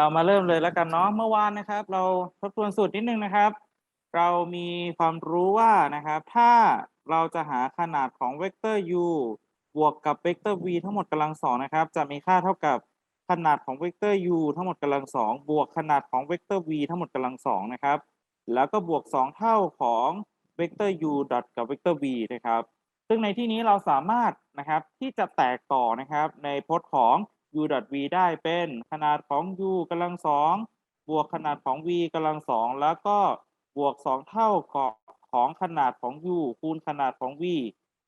เรามาเริ่มเลยแล้วกันเนาะเมื่อวานนะครับ เราทบทวนสูตรนิดนึงนะครับ เรามีความรู้ว่านะครับ ถ้าเราจะหาขนาดของเวกเตอร์ u บวกกับเวกเตอร์ v ทั้งหมดกำลังสองนะครับ จะมีค่าเท่ากับขนาดของเวกเตอร์ u ทั้งหมดกำลังสองบวกขนาดของเวกเตอร์ v ทั้งหมดกำลังสองนะครับ แล้วก็บวกสองเท่าของเวกเตอร์ u ดอทกับเวกเตอร์ v นะครับ ซึ่งในที่นี้เราสามารถนะครับที่จะแตกต่อนะครับในพจน์ของ u v ได้เป็นขนาดของ u กำลังสองบวกขนาดของ v กำลังสองแล้วก็บวกสองเท่าของของขนาดของ u คูณขนาดของ v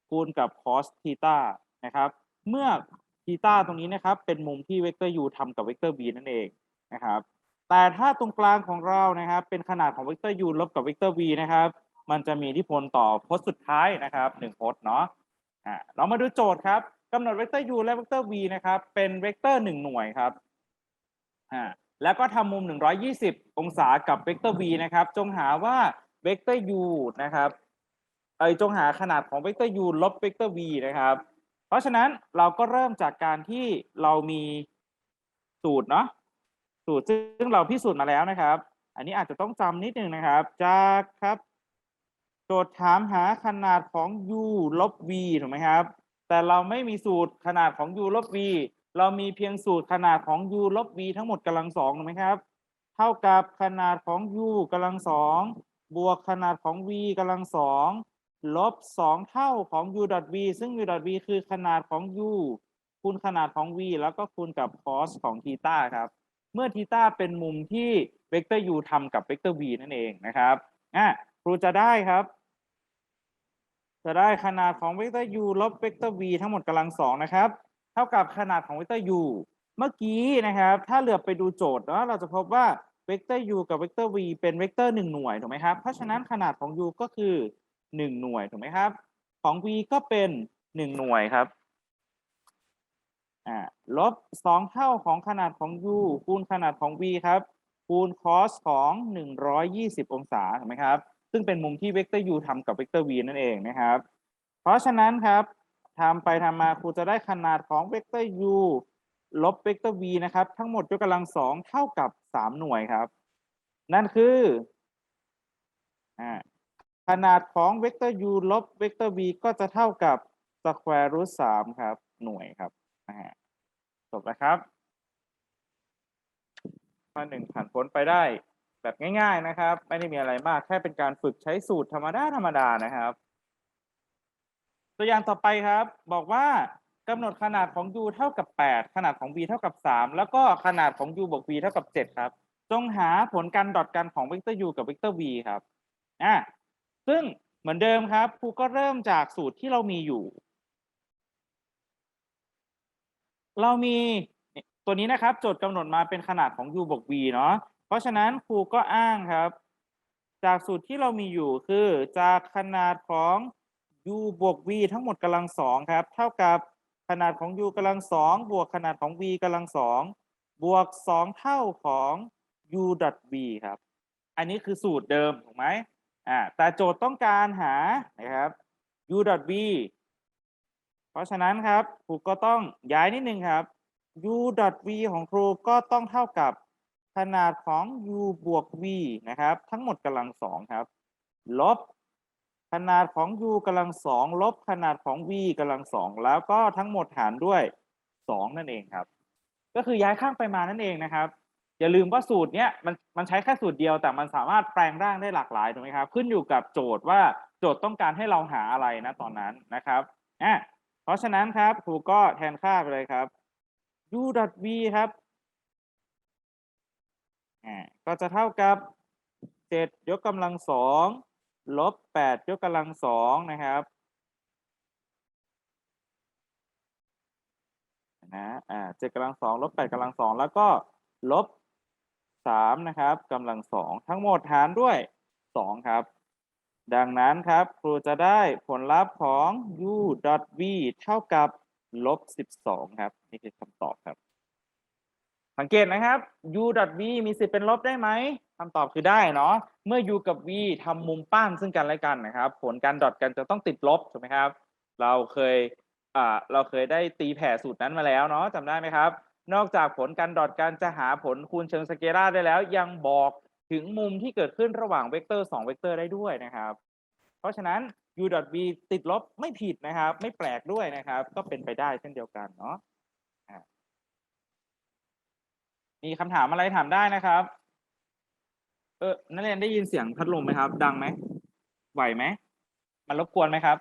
คูณกับ cos ธีตานะครับ เมื่อธีตาตรงนี้นะครับ เป็นมุมที่เวกเตอร์ u ทำกับเวกเตอร์ v นั่นเองนะครับแต่ถ้าตรงกลางของเรานะครับ เป็นขนาดของเวกเตอร์ u ลบกับเวกเตอร์ v นะครับ มันจะมีอิทธิพลต่อพจน์สุดท้ายนะครับหนึ่งพจน์เนาะอ่าเรามาดูโจทย์ครับ กำหนดเวกเตอร์ u และเวกเตอร์ v นะครับ เป็นเวกเตอร์หนึ่งหน่วยครับอ่าแล้วก็ทำมุม 120 องศากับเวกเตอร์ v นะครับ จงหาว่าเวกเตอร์ u นะครับเอยจงหาขนาดของเวกเตอร์ u ลบเวกเตอร์ v นะครับ เพราะฉะนั้นเราก็เริ่มจากการที่เรามีสูตรเนาะสูตรซึ่งเราพิสูจน์มาแล้วนะครับ อันนี้อาจจะต้องจำนิดนึงนะครับ จากครับ โจทย์ถามหาขนาดของ u ลบ v ถูกไหมครับ แต่เราไม่มีสูตรขนาดของ u ลบ v เรามีเพียงสูตรขนาดของ u ลบ v ทั้งหมดกำลังสองถูกไหมครับ เท่ากับขนาดของ u กำลังสองบวกขนาดของ v กำลังสองลบสองเท่าของ u v ซึ่ง u v คือขนาดของ u คูณขนาดของ v แล้วก็คูณกับ cos ของทีตาครับ เมื่อทีตาเป็นมุมที่เวกเตอร์ u ทำกับเวกเตอร์ v นั่นเองนะครับอะครูจะได้ครับ จะได้ขนาดของเวกเตอร์ u ลบเวกเตอร์ v ทั้งหมดกำลังสองนะครับ เท่ากับขนาดของเวกเตอร์ u เมื่อกี้นะครับ ถ้าเหลือบไปดูโจทย์เนาะเราจะพบว่าเวกเตอร์ u กับเวกเตอร์ v เป็นเวกเตอร์หนึ่งหน่วยถูกไหมครับ เพราะฉะนั้นขนาดของ u ก็คือหนึ่งหน่วยถูกไหมครับ ของ v ก็เป็นหนึ่งหน่วยครับลบสองเท่าของขนาดของ u คูณขนาดของ v ครับ คูณ cos ของหนึ่งร้อยยี่สิบองศาถูกไหมครับ ซึ่งเป็นมุมที่เวกเตอร์ u ทำกับเวกเตอร์ v นั่นเองนะครับ เพราะฉะนั้นครับทำไปทำมาครูจะได้ขนาดของเวกเตอร์ u ลบเวกเตอร์ v นะครับ ทั้งหมดยกกำลังสองเท่ากับสามหน่วยครับ นั่นคืออขนาดของเวกเตอร์ u ลบเวกเตอร์ v ก็จะเท่ากับ square root สามครับ หน่วยครับนะฮะจบนะครับข้อหนึ่งผ่านพ้นไปได้ แบบง่าย ๆนะครับ ไม่ได้มีอะไรมากแค่เป็นการฝึกใช้สูตรธรรมดาธรรมดานะครับ ตัวอย่างต่อไปครับ บอกว่ากำหนดขนาดของ u เท่ากับ 8 ขนาดของ v เท่ากับ 3 แล้วก็ขนาดของ u บวก v เท่ากับ 7 ครับ จงหาผลการดอทกันของเวกเตอร์ u กับเวกเตอร์ v ครับอ่าซึ่งเหมือนเดิมครับครูก็เริ่มจากสูตรที่เรามีอยู่ เรามีตัวนี้นะครับ โจทย์กำหนดมาเป็นขนาดของ u บวก v เนาะ เพราะฉะนั้นครูก็อ้างครับ จากสูตรที่เรามีอยู่คือจากขนาดของ u บวก v ทั้งหมดกำลังสองครับ เท่ากับขนาดของ u กำลังสองบวกขนาดของ v กำลังสองบวกสองเท่าของ u v ครับ อันนี้คือสูตรเดิมถูกไหมอ่าแต่โจทย์ต้องการหานะครับ u v เพราะฉะนั้นครับครูก็ต้องย้ายนิดนึงครับ u v ของครูก็ต้องเท่ากับ ขนาดของ u บวก v นะครับ ทั้งหมดกำลังสองครับ ลบ ขนาดของ u กำลังสองลบขนาดของ v กำลังสองแล้วก็ทั้งหมดหารด้วยสองนั่นเองครับ ก็คือย้ายข้างไปมานั่นเองนะครับ อย่าลืมว่าสูตรเนี้ยมันมันใช้แค่สูตรเดียวแต่มันสามารถแปลงร่างได้หลากหลายถูกไหมครับ ขึ้นอยู่กับโจทย์ว่าโจทย์ต้องการให้เราหาอะไรนะตอนนั้นนะครับอะเพราะฉะนั้นครับครูก็แทนค่าไปเลยครับ u v ครับ อ่าก็จะเท่ากับเจ็ดยกกำลังสองลบแปดยกกำลังสองนะครับนะอ่าเจ็ดกำลังสองลบแปดกำลังสองแล้วก็ลบสามนะครับกำลังสองทั้งหมดหารด้วยสองครับ ดังนั้นครับครูจะได้ผลลัพธ์ของ u v เท่ากับลบสิบสองครับ นี่คือคำตอบครับ สังเกตนะครับ u v มีสิทธิ์เป็นลบได้ไหมคำตอบคือได้เนาะเมื่อ u กับ v ทำมุมป้านซึ่งกันและกันนะครับ ผลการดอทกันจะต้องติดลบถูกไหมครับ เราเคยอ่าเราเคยได้ตีแผ่สูตรนั้นมาแล้วเนาะจำได้ไหมครับ นอกจากผลการดอทการจะหาผลคูณเชิงสเกลาได้แล้ว ยังบอกถึงมุมที่เกิดขึ้นระหว่างเวกเตอร์สองเวกเตอร์ได้ด้วยนะครับ เพราะฉะนั้น u v ติดลบไม่ผิดนะครับ ไม่แปลกด้วยนะครับ ก็เป็นไปได้เช่นเดียวกันเนาะ มีคำถามอะไรถามได้นะครับ เออนักเรียนได้ยินเสียงพัดลมไหมครับ ดังไหมไหวไหมมันรบกวนไหมครับ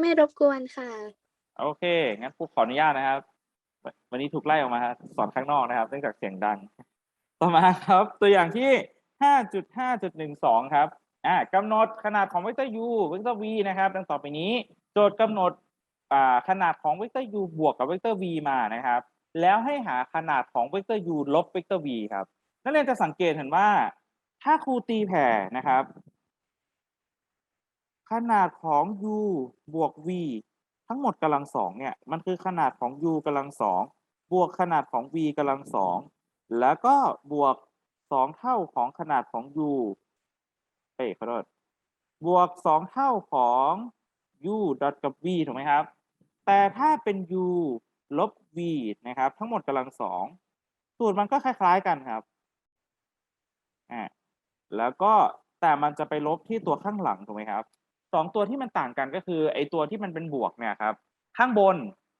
ไม่รบกวนค่ะ โอเค งั้นครูขออนุญาตนะครับ วันนี้ถูกไล่ออกมาครับสอนข้างนอกนะครับเนื่องจากเสียงดัง ต่อมาครับ ตัวอย่างที่ 5.5.12 ครับ อ่ากำหนดขนาดของเวกเตอร์ u เวกเตอร์ v นะครับ ดังต่อไปนี้ โจทย์กำหนดอ่าขนาดของเวกเตอร์ u บวกกับเวกเตอร์ v มานะครับ แล้วให้หาขนาดของเวกเตอร์ u ลบเวกเตอร์ v ครับนักเรียนจะสังเกตเห็นว่า ถ้าครูตีแผ่นะครับ ขนาดของ u บวก v ทั้งหมดกำลังสองเนี่ย มันคือขนาดของ u กำลังสองบวกขนาดของ v กำลังสองแล้วก็บวกสองเท่าของขนาดของ u เอ้ยขอโทษบวกสองเท่าของ u ดอทกับ v ถูกไหมครับ แต่ถ้าเป็น u ลบ v นะครับ ทั้งหมดกำลังสองสูตรมันก็คล้ายๆกันครับอ่าแล้วก็แต่มันจะไปลบที่ตัวข้างหลังถูกไหมครับสองตัวที่มันต่างกันก็คือไอตัวที่มันเป็นบวกเนี่ยครับ ข้างบน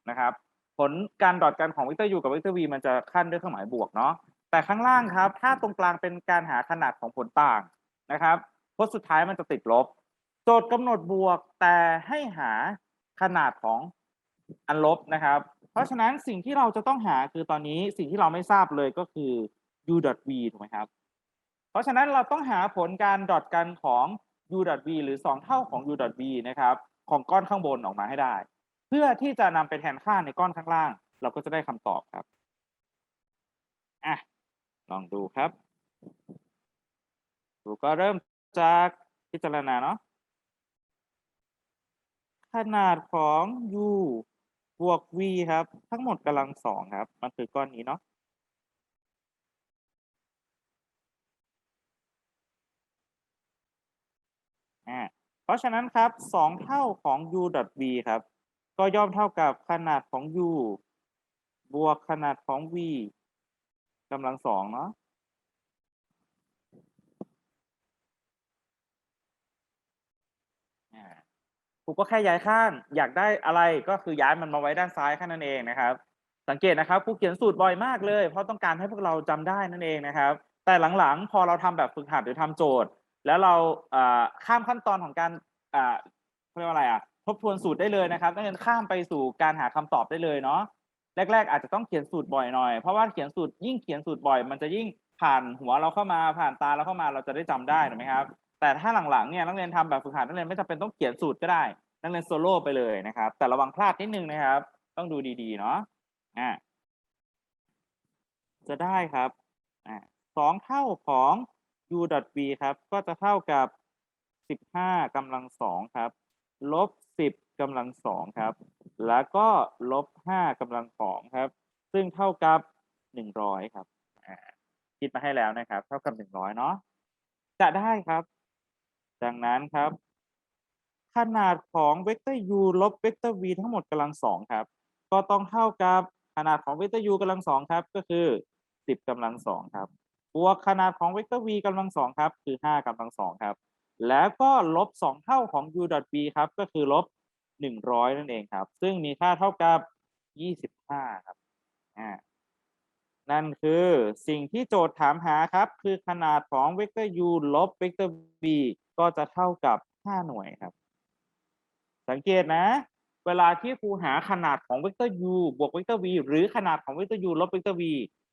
นะครับ ผลการดอทกันของเวกเตอร์ u กับเวกเตอร์ v มันจะขั้นด้วยเครื่องหมายบวกเนาะแต่ข้างล่างครับ ถ้าตรงกลางเป็นการหาขนาดของผลต่างนะครับพจน์สุดท้ายมันจะติดลบ โจทย์กำหนดบวกแต่ให้หาขนาดของ อันลบนะครับ เพราะฉะนั้นสิ่งที่เราจะต้องหาคือตอนนี้สิ่งที่เราไม่ทราบเลยก็คือ u v ถูกไหมครับ เพราะฉะนั้นเราต้องหาผลการดอทกันของ u v หรือ 2 เท่าของ u v นะครับ ของก้อนข้างบนออกมาให้ได้ เพื่อที่จะนำไปแทนค่าในก้อนข้างล่าง เราก็จะได้คำตอบครับอะลองดูครับดูก็เริ่มจากพิจารณาเนาะขนาดของ u บวก v ครับ ทั้งหมดกำลังสองครับ มันคือก้อนนี้เนาะอ่าเพราะฉะนั้นครับสองเท่าของ u v ครับ ก็ย่อมเท่ากับขนาดของ u บวกขนาดของ v กำลังสองเนาะอ่า ครูก็แค่ย้ายข้าง อยากได้อะไรก็คือย้ายมันมาไว้ด้านซ้ายแค่นั้นเองนะครับ สังเกตนะครับครูเขียนสูตรบ่อยมากเลย เพราะต้องการให้พวกเราจำได้นั่นเองนะครับ แต่หลังๆ พอเราทำแบบฝึกหัดหรือทำโจทย์ แล้วเราข้ามขั้นตอนของการเขาเรียกว่าอะไรอะทบทวนสูตรได้เลยนะครับนักเรียนข้ามไปสู่การหาคำตอบได้เลยเนาะแรก ๆ อาจจะต้องเขียนสูตรบ่อยหน่อยเพราะว่าเขียนสูตรยิ่งเขียนสูตรบ่อย มันจะยิ่งผ่านหัวเราเข้ามาผ่านตาเราเข้ามาเราจะได้จำได้ถูกไหมครับ แต่ถ้าหลังๆเนี่ยนักเรียนทำแบบฝึกหัดนักเรียนไม่จำเป็นต้องเขียนสูตรก็ได้ นักเรียนโซโล่ไปเลยนะครับ แต่ระวังพลาดนิดนึงนะครับ ต้องดูดีๆเนาะอ่าจะได้ครับอ่าสองเท่าของ u v ครับ ก็จะเท่ากับสิบห้ากำลังสองครับ ลบสิบกำลังสองครับ แล้วก็ลบห้ากำลังสองครับ ซึ่งเท่ากับหนึ่งร้อยครับคิดมาให้แล้วนะครับ เท่ากับหนึ่งร้อยเนาะจะได้ครับ ดังนั้นครับ ขนาดของเวกเตอร์ u ลบเวกเตอร์ v ทั้งหมดกำลังสองครับ ก็ต้องเท่ากับขนาดของเวกเตอร์ u กำลังสองครับ ก็คือสิบกำลังสองครับบวกขนาดของเวกเตอร์ v กำลังสองครับ คือห้ากำลังสองครับ แล้วก็ลบสองเท่าของ u v ครับ ก็คือลบหนึ่งร้อยนั่นเองครับ ซึ่งมีค่าเท่ากับยี่สิบห้าครับอ่า นั่นคือสิ่งที่โจทย์ถามหาครับ คือขนาดของเวกเตอร์ u ลบเวกเตอร์ v ก็จะเท่ากับห้าหน่วยครับ สังเกตนะ เวลาที่ครูหาขนาดของเวกเตอร์ u บวกเวกเตอร์ v หรือขนาดของเวกเตอร์ u ลบเวกเตอร์ v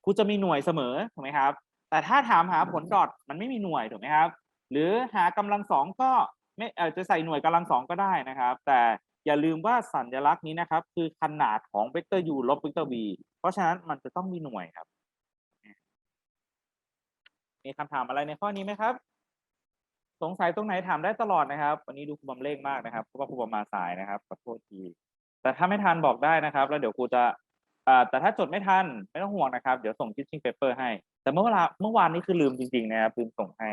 ครูจะมีหน่วยเสมอถูกไหมครับ แต่ถ้าถามหาผลดอทมันไม่มีหน่วยถูกไหมครับ หรือหากำลังสองก็ไม่เออจะใส่หน่วยกำลังสองก็ได้นะครับ แต่ อย่าลืมว่าสัญลักษณ์นี้นะครับ คือขนาดของเวกเตอร์ u ลบเวกเตอร์ v เพราะฉะนั้นมันจะต้องมีหน่วยครับ มีคำถามอะไรในข้อนี้ไหมครับ สงสัยตรงไหนถามได้ตลอดนะครับ วันนี้ดูครูบอมเร่งมากนะครับเพราะว่าครูบอมมาสายนะครับขอโทษที แต่ถ้าไม่ทันบอกได้นะครับ แล้วเดี๋ยวครูจะแต่ถ้าจดไม่ทันไม่ต้องห่วงนะครับ เดี๋ยวส่ง teaching paper ให้ แต่เมื่อเวลาเมื่อวานนี้คือลืมจริงๆนะครับลืมส่งให้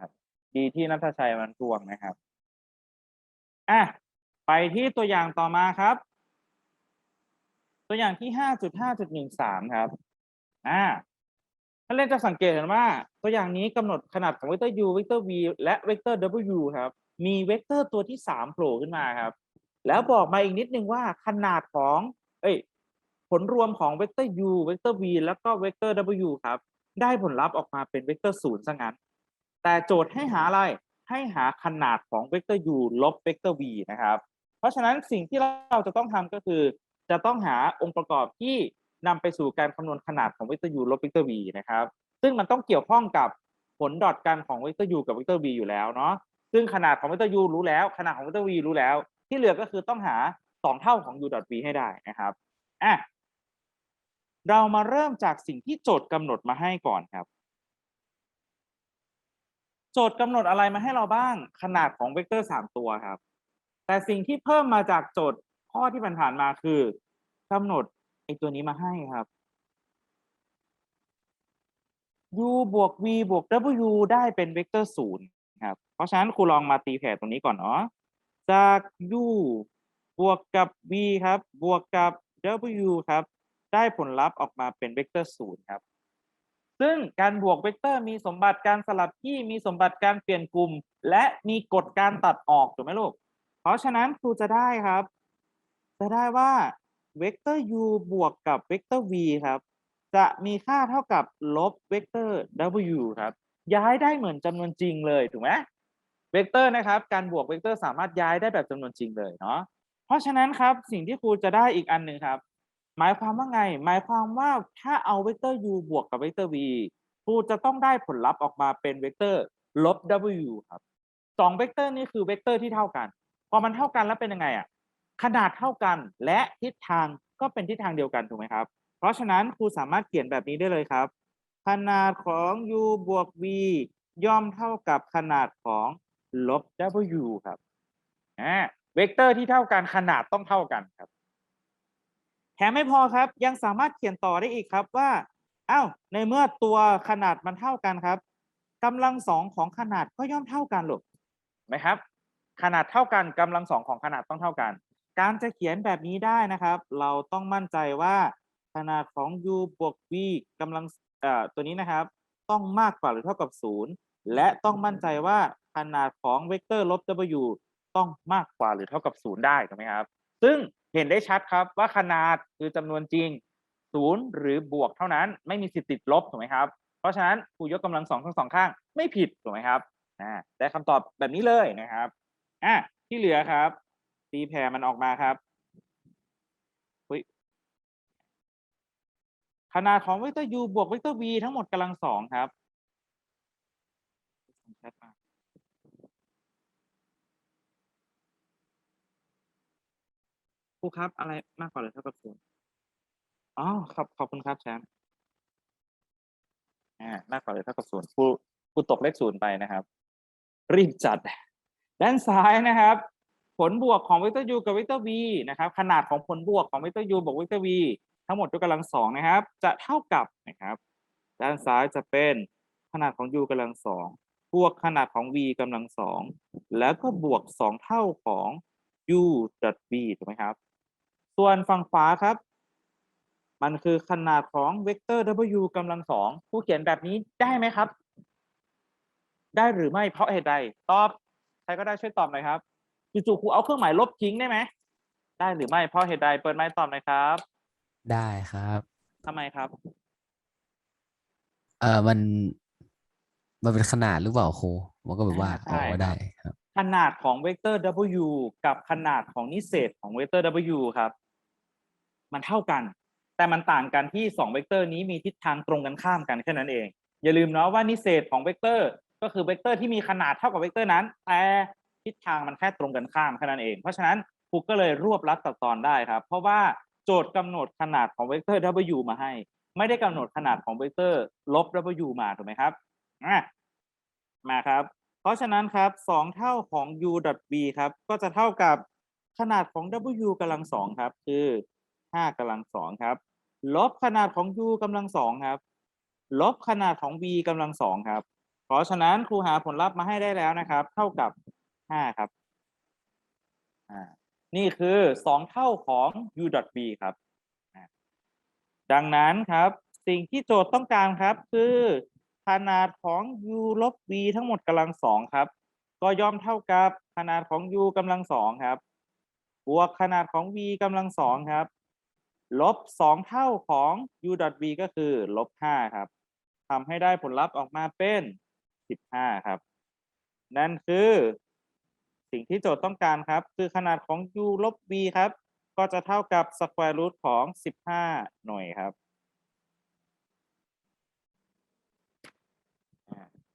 ครับดีที่นัทชัยมันทวงนะครับอะ ไปที่ตัวอย่างต่อมาครับ ตัวอย่างที่ห้าจุดห้าจุดหนึ่งสามครับอ่าท่านเล่นจะสังเกตเห็นว่า ตัวอย่างนี้กำหนดขนาดของเวกเตอร์ u เวกเตอร์ v และเวกเตอร์ w ครับ มีเวกเตอร์ตัวที่สามโผล่ขึ้นมาครับ แล้วบอกมาอีกนิดนึงว่าขนาดของ เอ้ย ผลรวมของเวกเตอร์ u เวกเตอร์ v แล้วก็เวกเตอร์ w ครับ ได้ผลลัพธ์ออกมาเป็นเวกเตอร์ศูนย์ซะงั้น แต่โจทย์ให้หาอะไร ให้หาขนาดของเวกเตอร์ u ลบเวกเตอร์ v นะครับ เพราะฉะนั้นสิ่งที่เราจะต้องทำก็คือ จะต้องหาองค์ประกอบที่นำไปสู่การคำนวณขนาดของเวกเตอร์ u ลบเวกเตอร์ v นะครับ ซึ่งมันต้องเกี่ยวข้องกับผลดอทกันของเวกเตอร์ u กับเวกเตอร์ v อยู่แล้วเนาะซึ่งขนาดของเวกเตอร์ u รู้แล้ว ขนาดของเวกเตอร์ v รู้แล้ว ที่เหลือก็คือต้องหาสองเท่าของ u ดอท v ให้ได้นะครับอะเรามาเริ่มจากสิ่งที่โจทย์กำหนดมาให้ก่อนครับ โจทย์กำหนดอะไรมาให้เราบ้างขนาดของเวกเตอร์สามตัวครับ แต่สิ่งที่เพิ่มมาจากโจทย์ข้อที่ผ่านมาคือกำหนดไอ้ตัวนี้มาให้ครับ u บวก v บวก w ได้เป็นเวกเตอร์ศูนย์ครับ เพราะฉะนั้นครูลองมาตีแผ่ตรงนี้ก่อนเนาะจาก u บวกกับ v ครับ บวกกับ w ครับ ได้ผลลัพธ์ออกมาเป็นเวกเตอร์ศูนย์ครับ ซึ่งการบวกเวกเตอร์มีสมบัติการสลับที่มีสมบัติการเปลี่ยนกลุ่ม และมีกฎการตัดออกถูกไหมลูก เพราะฉะนั้นครูจะได้ครับ จะได้ว่าเวกเตอร์ u บวกกับเวกเตอร์ v ครับ จะมีค่าเท่ากับลบเวกเตอร์ w ครับ ย้ายได้เหมือนจำนวนจริงเลยถูกไหมเวกเตอร์นะครับ การบวกเวกเตอร์สามารถย้ายได้แบบจำนวนจริงเลยเนาะเพราะฉะนั้นครับสิ่งที่ครูจะได้อีกอันหนึ่งครับ หมายความว่าไง หมายความว่าถ้าเอาเวกเตอร์ u บวกกับเวกเตอร์ v ครูจะต้องได้ผลลัพธ์ออกมาเป็นเวกเตอร์ลบ w ครับสองเวกเตอร์นี้คือเวกเตอร์ที่เท่ากัน พอมันเท่ากันแล้วเป็นยังไงอะขนาดเท่ากันและทิศทางก็เป็นทิศทางเดียวกันถูกไหมครับ เพราะฉะนั้นครูสามารถเขียนแบบนี้ได้เลยครับ ขนาดของ u บวก v ย่อมเท่ากับขนาดของลบ w ครับอ่าเวกเตอร์ที่เท่ากันขนาดต้องเท่ากันครับแถมไม่พอครับยังสามารถเขียนต่อได้อีกครับว่าอ้าวในเมื่อตัวขนาดมันเท่ากันครับกำลังสองของขนาดก็ย่อมเท่ากันหรอกไหมครับ ขนาดเท่ากันกำลังสองของขนาดต้องเท่ากัน การจะเขียนแบบนี้ได้นะครับ เราต้องมั่นใจว่าขนาดของ u บวก v กำลังตัวนี้นะครับ ต้องมากกว่าหรือเท่ากับศูนย์และต้องมั่นใจว่าขนาดของเวกเตอร์ลบ w ต้องมากกว่าหรือเท่ากับศูนย์ได้ถูกไหมครับ ซึ่งเห็นได้ชัดครับว่าขนาดคือจำนวนจริงศูนย์หรือบวกเท่านั้นไม่มีสิทธิ์ติดลบถูกไหมครับ เพราะฉะนั้นครูยกกำลังสองทั้งสองข้างไม่ผิดถูกไหมครับได้คำตอบแบบนี้เลยนะครับ อะที่เหลือครับ ตีแผ่มันออกมาครับอุ๊ยขนาดของเวกเตอร์ u บวกเวกเตอร์ v ทั้งหมดกำลังสองครับชัดมากครูครับ อะไรมากกว่าหรือเท่ากับศูนย์อ๋อครับขอบคุณครับแชมป์อ่ามากกว่าหรือเท่ากับศูนย์ครูครูตกเลขศูนย์ไปนะครับ รีบจัด ด้านซ้ายนะครับ ผลบวกของเวกเตอร์ u กับเวกเตอร์ v นะครับ ขนาดของผลบวกของเวกเตอร์ u บวกเวกเตอร์ v ทั้งหมดยกกำลังสองนะครับ จะเท่ากับนะครับ ด้านซ้ายจะเป็นขนาดของ u กำลังสองบวกขนาดของ v กำลังสองแล้วก็บวกสองเท่าของ u v ถูกไหมครับ ส่วนฝั่งขวาครับ มันคือขนาดของเวกเตอร์ w กำลังสองผู้เขียนแบบนี้ได้ไหมครับ ได้หรือไม่เพราะเหตุใดตอบ ใครก็ได้ช่วยตอบหน่อยครับจู่ๆครูเอาเครื่องหมายลบทิ้งได้ไหมได้หรือไม่เพราะเหตุใดเปิดไมค์ตอบหน่อยครับได้ครับทำไมครับ เออมันมันเป็นขนาดหรือเปล่าครูมันก็แบบว่าอ่าใช่อ๋อครับได้ครับ ขนาดของเวกเตอร์ w กับขนาดของนิเศษของเวกเตอร์ w ครับ มันเท่ากัน แต่มันต่างกันที่สองเวกเตอร์นี้มีทิศทางตรงกันข้ามกันแค่นั้นเอง อย่าลืมเนาะว่านิเศษของเวกเตอร์ ก็คือเวกเตอร์ที่มีขนาดเท่ากับเวกเตอร์นั้น แต่ทิศทางมันแค่ตรงกันข้ามแค่นั้นเอง เพราะฉะนั้นครูก็เลยรวบรัดตัดตอนได้ครับ เพราะว่าโจทย์กำหนดขนาดของเวกเตอร์ w มาให้ ไม่ได้กำหนดขนาดของเวกเตอร์ลบ w มาถูกไหมครับมาครับ เพราะฉะนั้นครับสองเท่าของ u v ครับ ก็จะเท่ากับขนาดของ w กำลังสองครับ คือห้ากำลังสองครับ ลบขนาดของ u กำลังสองครับ ลบขนาดของ v กำลังสองครับ เพราะฉะนั้นครูหาผลลัพธ์มาให้ได้แล้วนะครับ เท่ากับห้าครับนี่คือสองเท่าของ u v ครับ ดังนั้นครับสิ่งที่โจทย์ต้องการครับ คือขนาดของ u ลบ v ทั้งหมดกำลังสองครับ ก็ย่อมเท่ากับขนาดของ u กำลังสองครับ บวกขนาดของ v กำลังสองครับ ลบสองเท่าของ u v ก็คือลบห้าครับทำให้ได้ผลลัพธ์ออกมาเป็น สิบห้าครับ นั่นคือสิ่งที่โจทย์ต้องการครับ คือขนาดของ u ลบ v ครับ ก็จะเท่ากับ square root ของ 15 หน่วยครับ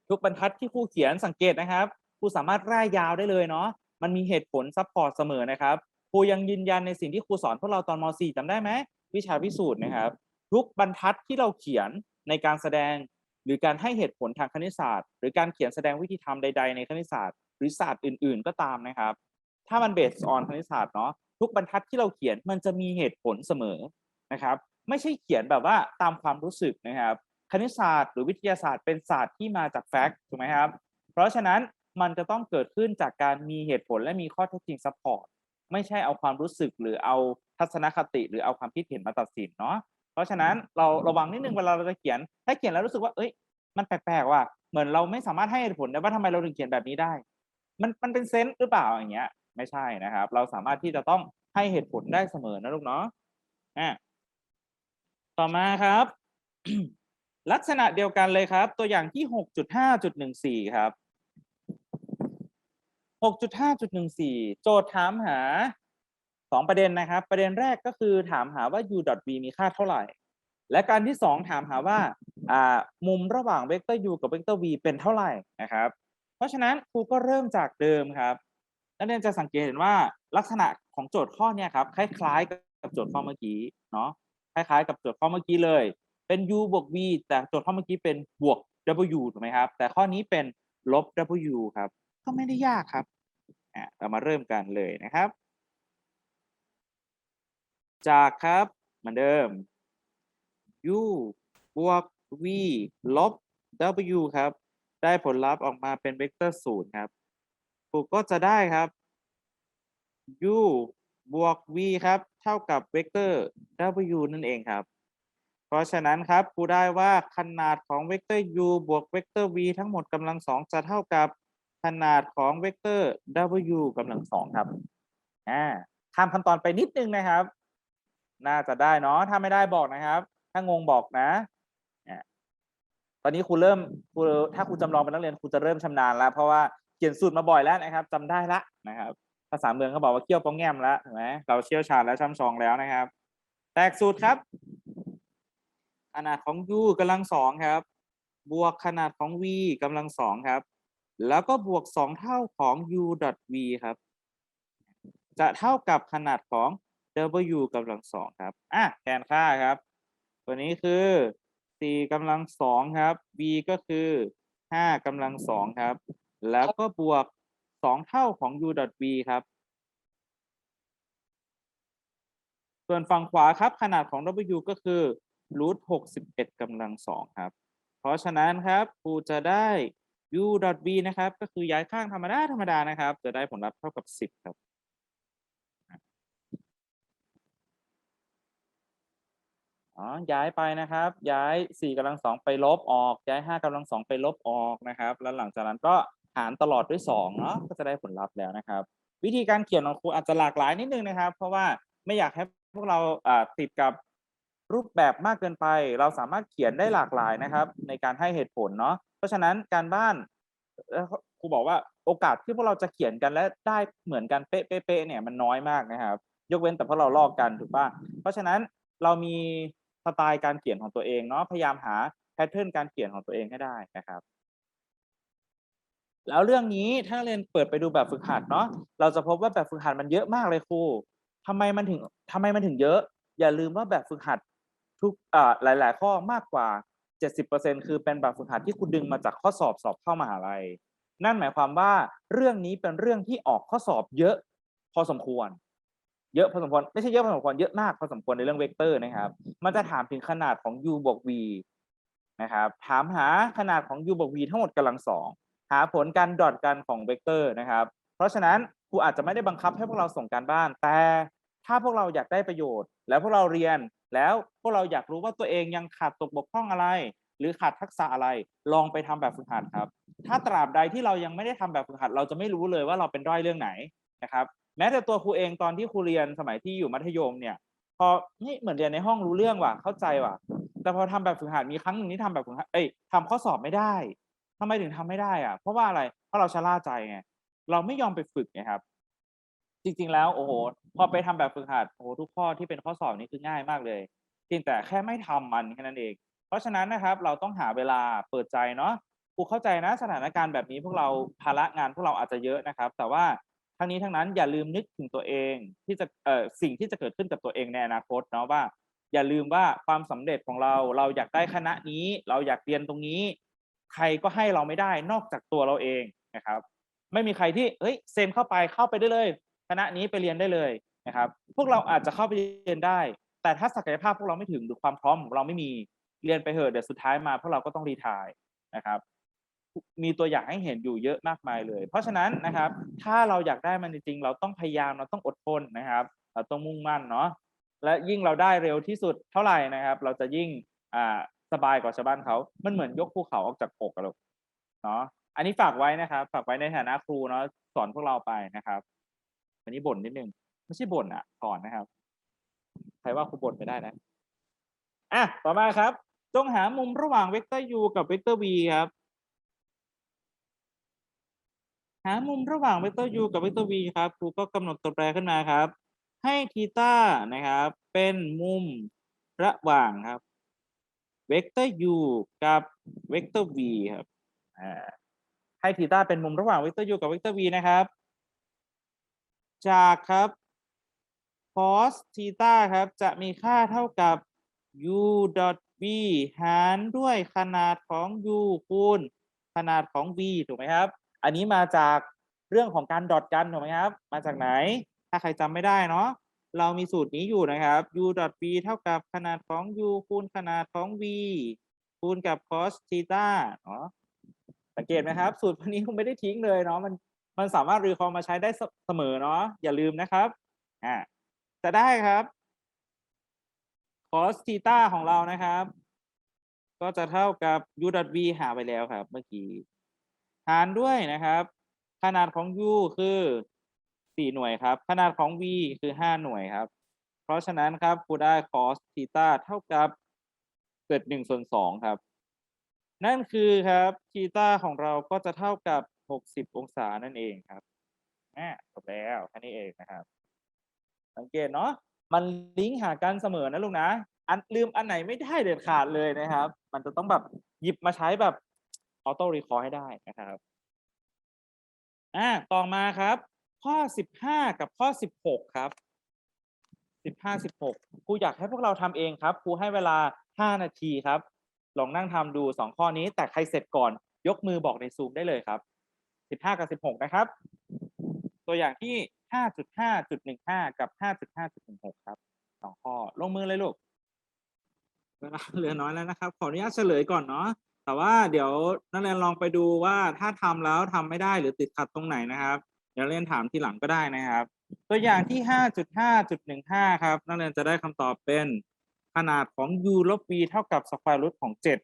ทุกบรรทัดที่ครูเขียนสังเกตนะครับครูสามารถร่ายยาวได้เลยเนาะมันมีเหตุผลซัพพอร์ตเสมอนะครับครูยังยืนยันในสิ่งที่ครูสอนพวกเราตอนม .4 จำได้ไหมวิชาพิสูจน์นะครับ ทุกบรรทัดที่เราเขียนในการแสดง หรือการให้เหตุผลทางคณิตศาสตร์ หรือการเขียนแสดงวิธีทำใด ๆ ในคณิตศาสตร์ หรือศาสตร์อื่น ๆ ก็ตามนะครับ ถ้ามันเบสออนคณิตศาสตร์เนาะทุกบรรทัดที่เราเขียนมันจะมีเหตุผลเสมอนะครับ ไม่ใช่เขียนแบบว่าตามความรู้สึกนะครับคณิตศาสตร์หรือวิทยาศาสตร์เป็นศาสตร์ที่มาจากแฟกต์ถูกไหมครับ เพราะฉะนั้นมันจะต้องเกิดขึ้นจากการมีเหตุผลและมีข้อเท็จจริงซัพพอร์ตไม่ใช่เอาความรู้สึกหรือเอาทัศนคติหรือเอาความคิดเห็นมาตัดสินเนาะ เพราะฉะนั้นเราระวังนิดนึงเวลาเราจะเขียน ถ้าเขียนแล้วรู้สึกว่าเอ้ย มันแปลกๆว่ะเหมือนเราไม่สามารถให้เหตุผลได้ว่าทำไมเราถึงเขียนแบบนี้ได้ มันมันเป็นเซนส์หรือเปล่าอย่างเงี้ย ไม่ใช่นะครับ เราสามารถที่จะต้องให้เหตุผลได้เสมอนะลูกเนาะอะต่อมาครับ ลักษณะเดียวกันเลยครับ ตัวอย่างที่หกจุดห้าจุดหนึ่งสี่ครับหกจุดห้าจุดหนึ่งสี่โจทย์ถามหา สองประเด็นนะครับ ประเด็นแรกก็คือถามหาว่า u v มีค่าเท่าไหร่ และการที่สองถามหาว่าอ่ามุมระหว่างเวกเตอร์ u กับเวกเตอร์ v เป็นเท่าไหร่นะครับ เพราะฉะนั้นครูก็เริ่มจากเดิมครับนักเรียนจะสังเกตเห็นว่าลักษณะของโจทย์ข้อเนี้ยครับคล้ายๆกับโจทย์ข้อเมื่อกี้เนาะคล้ายๆ กับโจทย์ข้อเมื่อกี้เลย เป็น u บวก v แต่โจทย์ข้อเมื่อกี้เป็นบวก w ถูกไหมครับ แต่ข้อนี้เป็นลบ w ครับ ก็ไม่ได้ยากครับอะเรามาเริ่มกันเลยนะครับ จากครับเหมือนเดิม u บวก v ลบ w ครับ ได้ผลลัพธ์ออกมาเป็นเวกเตอร์ศูนย์ครับครูก็จะได้ครับ u บวก v ครับ เท่ากับเวกเตอร์ w นั่นเองครับ เพราะฉะนั้นครับครูได้ว่าขนาดของเวกเตอร์ u บวกเวกเตอร์ v ทั้งหมดกำลังสองจะเท่ากับขนาดของเวกเตอร์ w กำลังสองครับอ่าข้ามขั้นตอนไปนิดนึงนะครับ น่าจะได้เนาะถ้าไม่ได้บอกนะครับ ถ้างงบอกนะตอนนี้ครูเริ่มครูถ้าครูจำลองเป็นนักเรียนครูจะเริ่มชำนาญแล้ว เพราะว่าเขียนสูตรมาบ่อยแล้วนะครับจำได้ละนะครับ ภาษาเมืองเขาบอกว่าเกี้ยวป้องแง้มแล้วเห็นไหมเราเชี่ยวชาญและช่ำชองแล้วนะครับ แตกสูตรครับ ขนาดของ u กำลังสองครับ บวกขนาดของ v กำลังสองครับ แล้วก็บวกสองเท่าของ u v ครับ จะเท่ากับขนาดของ w กำลังสองครับ อะแทนค่าครับ ตัวนี้คือ4กำลังสองครับ v ก็คือ5กำลังสองครับ แล้วก็บวก2เท่าของ u v ครับ ส่วนฝั่งขวาครับขนาดของ w ก็คือรูท61กำลังสองครับ เพราะฉะนั้นครับครูจะได้ u v นะครับ ก็คือย้ายข้างธรรมดา ธรรมดานะครับ จะได้ผลลัพธ์เท่ากับ 10 ครับ อ๋อย้ายไปนะครับ ย้าย4กำลังสองไปลบออก ย้าย5กำลังสองไปลบออกนะครับ แล้วหลังจากนั้นก็หารตลอดด้วย2เนาะก็จะได้ผลลัพธ์แล้วนะครับ วิธีการเขียนของครูอาจจะหลากหลายนิดนึงนะครับ เพราะว่าไม่อยากให้พวกเราอ่าติดกับรูปแบบมากเกินไป เราสามารถเขียนได้หลากหลายนะครับ ในการให้เหตุผลเนาะเพราะฉะนั้นการบ้านครูบอกว่าโอกาสที่พวกเราจะเขียนกันและได้เหมือนกันเป๊ะๆๆเนี่ยมันน้อยมากนะครับ ยกเว้นแต่พวกเราลอกกันถูกป่ะเพราะฉะนั้นเรามี สไตล์การเขียนของตัวเองเนาะพยายามหาแพทเทิร์นการเขียนของตัวเองให้ได้นะครับ แล้วเรื่องนี้ถ้าเรียนเปิดไปดูแบบฝึกหัดเนาะเราจะพบว่าแบบฝึกหัดมันเยอะมากเลยครูทำไมมันถึงทำไมมันถึงเยอะ อย่าลืมว่าแบบฝึกหัดทุกอ่าหลาย ๆ ข้อมากกว่า 70%คือเป็นแบบฝึกหัดที่คุณดึงมาจากข้อสอบสอบเข้ามหาลัยนั่นหมายความว่าเรื่องนี้เป็นเรื่องที่ออกข้อสอบเยอะ พอสมควร เยอะพอสมควรไม่ใช่เยอะพอสมควรเยอะมากพอสมควรในเรื่องเวกเตอร์นะครับ มันจะถามถึงขนาดของ u บวก v นะครับ ถามหาขนาดของ u บวก v ทั้งหมดกำลังสองหาผลการดอทกันของเวกเตอร์นะครับ เพราะฉะนั้นครูอาจจะไม่ได้บังคับให้พวกเราส่งการบ้าน แต่ถ้าพวกเราอยากได้ประโยชน์ แล้วพวกเราเรียนแล้วพวกเราอยากรู้ว่าตัวเองยังขาดตกบกพร่องอะไร หรือขาดทักษะอะไร ลองไปทำแบบฝึกหัดครับ ถ้าตราบใดที่เรายังไม่ได้ทำแบบฝึกหัด เราจะไม่รู้เลยว่าเราเป็นด้อยเรื่องไหนนะครับ แม้แต่ตัวครูเองตอนที่ครูเรียนสมัยที่อยู่มัธยมเนี่ย พอนี่เหมือนเรียนในห้องรู้เรื่องว่ะเข้าใจว่ะ แต่พอทำแบบฝึกหัดมีครั้งหนึ่งที่ทำแบบฝึกหัดเอ้ยทำข้อสอบไม่ได้ทำไมถึงทำไม่ได้อะ เพราะว่าอะไรเพราะเราชะล่าใจไงเราไม่ยอมไปฝึกไงครับ จริง ๆ แล้วโอ้โหพอไปทำแบบฝึกหัดโอ้โหทุกข้อที่เป็นข้อสอบนี่คือง่ายมากเลยเพียงแต่แค่ไม่ทำมันแค่นั้นเอง เพราะฉะนั้นนะครับ เราต้องหาเวลาเปิดใจเนาะครูเข้าใจนะสถานการณ์แบบนี้พวกเราภาระงานพวกเราอาจจะเยอะนะครับ แต่ว่า ทั้งนี้ทั้งนั้นอย่าลืมนึกถึงตัวเองที่จะเอ่อสิ่งที่จะเกิดขึ้นกับตัวเองในอนาคตเนาะว่า อย่าลืมว่าความสำเร็จของเราเราอยากได้คณะนี้ เราอยากเรียนตรงนี้ ใครก็ให้เราไม่ได้นอกจากตัวเราเองนะครับ ไม่มีใครที่เฮ้ยเซมเข้าไปเข้าไปได้เลย คณะนี้ไปเรียนได้เลยนะครับ พวกเราอาจจะเข้าไปเรียนได้ แต่ถ้าศักยภาพพวกเราไม่ถึงหรือความพร้อมของเราไม่มีเรียนไปเถอะเดี๋ยวสุดท้ายมาพวกเราก็ต้องรีทายนะครับ มีตัวอย่างให้เห็นอยู่เยอะมากมายเลย เพราะฉะนั้นนะครับ ถ้าเราอยากได้มันจริงๆ เราต้องพยายามเราต้องอดทนนะครับ เราต้องมุ่งมั่นเนาะและยิ่งเราได้เร็วที่สุดเท่าไหร่นะครับ เราจะยิ่งอ่าสบายกว่าชาวบ้านเขา มันเหมือนยกภูเขาออกจากอกกันหรอกเนาะอันนี้ฝากไว้นะครับ ฝากไว้ในฐานะครูเนาะสอนพวกเราไปนะครับอันนี้บ่นนิดนึงไม่ใช่บ่นอะสอนนะครับ ใครว่าครูบ่นไม่ได้นะอะต่อมาครับ จงหามุมระหว่างเวกเตอร์ u กับเวกเตอร์ v ครับ หามุมระหว่างเวกเตอร์ u กับเวกเตอร์ v ครับครูก็กำหนดตัวแปรขึ้นมาครับ ให้ทีต้านะครับ เป็นมุมระหว่างครับเวกเตอร์ u กับเวกเตอร์ v ครับให้ทีต้าเป็นมุมระหว่างเวกเตอร์ u กับเวกเตอร์ v นะครับ จากครับ cos ทีต้าครับ จะมีค่าเท่ากับ u dot v หารด้วยขนาดของ u คูณขนาดของ v ถูกไหมครับ อันนี้มาจากเรื่องของการดอทกันถูกไหมครับ มาจากไหน ถ้าใครจำไม่ได้เนาะเรามีสูตรนี้อยู่นะครับ u dot v เท่ากับขนาดของ u คูณขนาดของ v คูณกับ cos ทีตาเนาะสังเกตไหมครับ สูตรพวกนี้คงไม่ได้ทิ้งเลยเนาะมันมันสามารถรีคอร์มาใช้ได้เสมอเนาะอย่าลืมนะครับอ่าจะได้ครับ cos ทีตาของเรานะครับ ก็จะเท่ากับ u dot v หาไปแล้วครับ เมื่อกี้ หารด้วยนะครับ ขนาดของ u คือสี่หน่วยครับ ขนาดของ v คือห้าหน่วยครับ เพราะฉะนั้นครับครูได้ cos ทีตาเท่ากับเกิดหนึ่งส่วนสองครับ นั่นคือครับทีตาของเราก็จะเท่ากับหกสิบองศานั่นเองครับอ่าจบแล้วแค่นี้เองนะครับ สังเกตเนาะมันลิงก์หากันเสมอนะลูกนะ อันลืมอันไหนไม่ได้เด็ดขาดเลยนะครับ มันจะต้องแบบหยิบมาใช้แบบ ออโต้รีคอร์ให้ได้นะครับอ่าต่อมาครับ ข้อสิบห้ากับข้อสิบหกครับสิบห้าสิบหกครูอยากให้พวกเราทำเองครับครูให้เวลาห้านาทีครับ ลองนั่งทำดูสองข้อนี้ แต่ใครเสร็จก่อน ยกมือบอกในซูมได้เลยครับสิบห้ากับสิบหกนะครับ ตัวอย่างที่ห้าจุดห้าจุดหนึ่งห้ากับห้าจุดห้าจุดหนึ่งหกครับสองข้อ ลงมือเลยลูกเวลาเหลือน้อยแล้วนะครับ ขออนุญาตเฉลยก่อนเนาะ แต่ว่าเดี๋ยวนักเรียนลองไปดูว่าถ้าทำแล้วทำไม่ได้หรือติดขัดตรงไหนนะครับ เดี๋ยวเรียนถามทีหลังก็ได้นะครับ ตัวอย่างที่ห้าจุดห้าจุดหนึ่งห้าครับ นักเรียนจะได้คำตอบเป็นขนาดของ u ลบ v เท่ากับสแควร์รูทของเจ็ด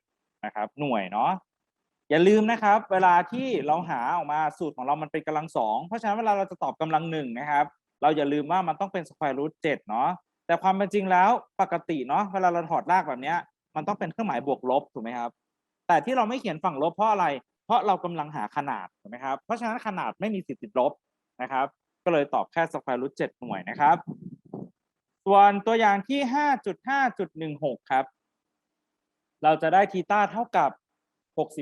นะครับ หน่วยเนาะอย่าลืมนะครับ เวลาที่เราหาออกมาสูตรของเรามันเป็นกำลังสองเพราะฉะนั้นเวลาเราจะตอบกำลังหนึ่งนะครับ เราอย่าลืมว่ามันต้องเป็นสแควร์รูทเจ็ดเนาะแต่ความเป็นจริงแล้วปกติเนาะเวลาเราถอดรากแบบเนี้ยมันต้องเป็นเครื่องหมายบวกลบถูกไหมครับ แต่ที่เราไม่เขียนฝั่งลบเพราะอะไร เพราะเรากำลังหาขนาดถูกไหมครับ เพราะฉะนั้นขนาดไม่มีสิทธิ์ติดลบนะครับ ก็เลยตอบแค่สแควร์รูทเจ็ดหน่วยนะครับ ส่วนตัวอย่างที่ห้าจุดห้าจุดหนึ่งหกครับ เราจะได้ทีต้าเท่ากับ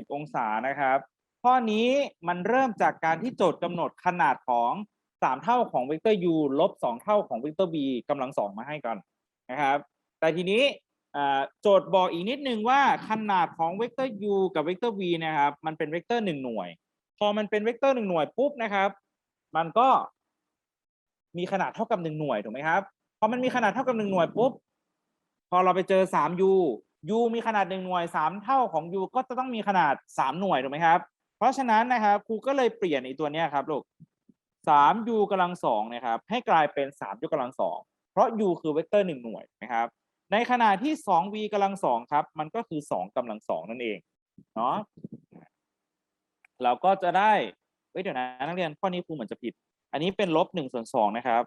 60องศานะครับ ข้อนี้มันเริ่มจากการที่โจทย์กำหนดขนาดของ3เท่าของเวกเตอร์ u ลบ2เท่าของเวกเตอร์ v กำลังสองมาให้กันนะครับ แต่ทีนี้ โจทย์บอกอีกนิดนึงว่าขนาดของเวกเตอร์ u กับเวกเตอร์ v นะครับ มันเป็นเวกเตอร์1หน่วย พอมันเป็นเวกเตอร์1หน่วยปุ๊บนะครับ มันก็มีขนาดเท่ากับ1หน่วยถูกไหมครับ พอมันมีขนาดเท่ากับ1หน่วยปุ๊บ พอเราไปเจอ 3u u มีขนาดหนึ่งหน่วยสามเท่าของ u ก็จะต้องมีขนาดสามหน่วยถูกไหมครับ เพราะฉะนั้นนะครับครูก็เลยเปลี่ยนไอตัวเนี้ยครับลูกสาม u กำลังสองนะครับ ให้กลายเป็นสาม u กำลังสองเพราะ u คือเวกเตอร์หนึ่งหน่วยนะครับ ในขณะที่ 2v กำลังสองครับ มันก็คือ 2กำลังสองนั่นเองเนาะเราก็จะได้เฮ้ยเดี๋ยวนะนักเรียนข้อนี้ครูเหมือนจะผิด อันนี้เป็นลบหนึ่งส่วนสองนะครับ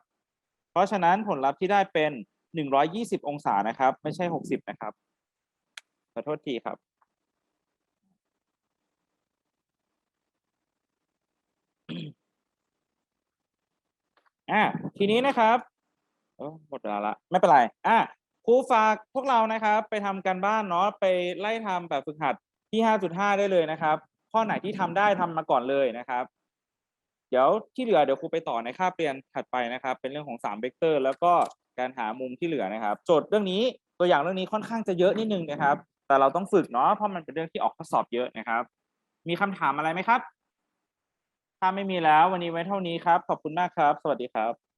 เพราะฉะนั้นผลลัพธ์ที่ได้เป็นหนึ่งร้องศานะครับ ไม่ใช่หกสิบนะครับขอโทษทีครับอะทีนี้นะครับเออหมดเวลาละไม่เป็นไรอะ รูฝากพวกเรานะครับ ไปทำการบ้านเนาะไปไล่ทำแบบฝึกหัดที่ห้าจุดห้าได้เลยนะครับ ข้อไหนที่ทำได้ทำมาก่อนเลยนะครับ เดี๋ยวที่เหลือเดี๋ยวครูไปต่อในคาบเรียนถัดไปนะครับ เป็นเรื่องของสามเวกเตอร์ แล้วก็การหามุมที่เหลือนะครับ โจทย์เรื่องนี้ตัวอย่างเรื่องนี้ค่อนข้างจะเยอะนิดนึงนะครับ แต่เราต้องฝึกเนาะเพราะมันเป็นเรื่องที่ออกข้อสอบเยอะนะครับ มีคำถามอะไรไหมครับ ถ้าไม่มีแล้ววันนี้ไว้เท่านี้ครับ ขอบคุณมากครับ สวัสดีครับ